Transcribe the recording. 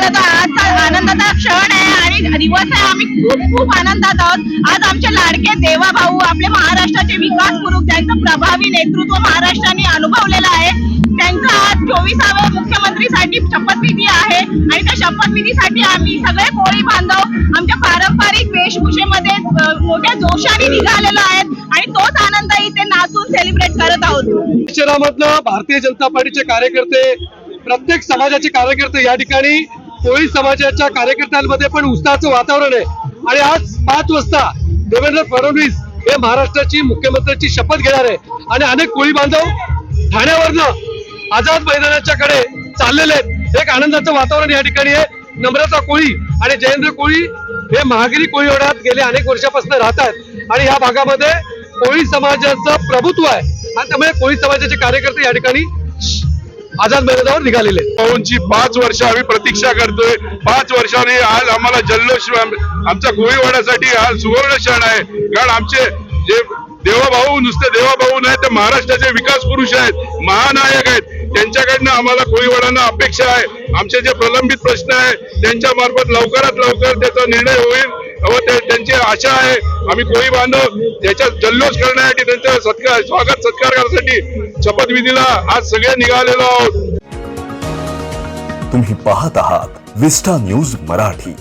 करत आहोत. आजचा आनंदाचा क्षण आहे आणि दिवस आहे. आम्ही खूप खूप आनंदात आहोत. आज आमचे लाडके देवा भाऊ आपले महाराष्ट्राचे विकास पुरुष ज्यांचं प्रभावी नेतृत्व महाराष्ट्राने अनुभवलेलं आहे त्यांचा आज चोवीसाव्या मुख्यमंत्रीसाठी शपथविधी आहे. आणि त्या शपथविधीसाठी आम्ही सगळे कोळी बांधव आमच्या पारंपरिक वेशभूषेमध्ये मोठ्या जोशाने निघालेलो आहेत. आणि तोच आनंद इथे नाचून सेलिब्रेट करत आहोत. शहरामधलं भारतीय जनता पार्टीचे कार्यकर्ते प्रत्येक समाजाचे कार्यकर्ते या ठिकाणी कोळी समाजाच्या कार्यकर्त्यांमध्ये पण उत्साहाचं वातावरण आहे. आणि आज पाच वाजता देवेंद्र फडणवीस हे महाराष्ट्राची मुख्यमंत्र्यांची शपथ घेणार आहे. आणि अनेक कोळी बांधव ठाण्यावरनं आझाद मैदानाच्या कडे चाललेले आहेत. एक आनंदाचं वातावरण या ठिकाणी आहे. नम्रता कोळी आणि जयेंद्र कोळी हे महागिरी कोळी ओढ्यात गेले अनेक वर्षापासून राहतात आणि या भागामध्ये कोळी समाजाचं प्रभुत्व आहे. आणि त्यामुळे कोळी समाजाचे कार्यकर्ते या ठिकाणी आझाद मैदानावर निघालेले. पवनची पाच वर्ष आम्ही प्रतीक्षा करतोय. पाच वर्षाने आज आम्हाला जल्लोष आमच्या गोळीवाड्यासाठी आज सुवर्ण क्षण आहे. कारण आमचे जे देवाभाऊ नुसते देवाभाऊ नाही तर महाराष्ट्राचे विकास पुरुष आहेत महानायक आहेत. त्यांच्याकडनं आम्हाला कोळीवाड्यांना अपेक्षा आहे. आमचे जे प्रलंबित प्रश्न आहे त्यांच्या मार्फत लवकरात लवकर त्याचा निर्णय होईल. आशा आहे. आम्ही कोळी बांधव त्याच्यात जल्लोष करण्यासाठी त्यांच्या सत्कार स्वागत सत्कार करण्यासाठी शपथविधीला आज सगळे निघालेलो आहोत. तुम्ही पाहत आहात विस्टा न्यूज मराठी.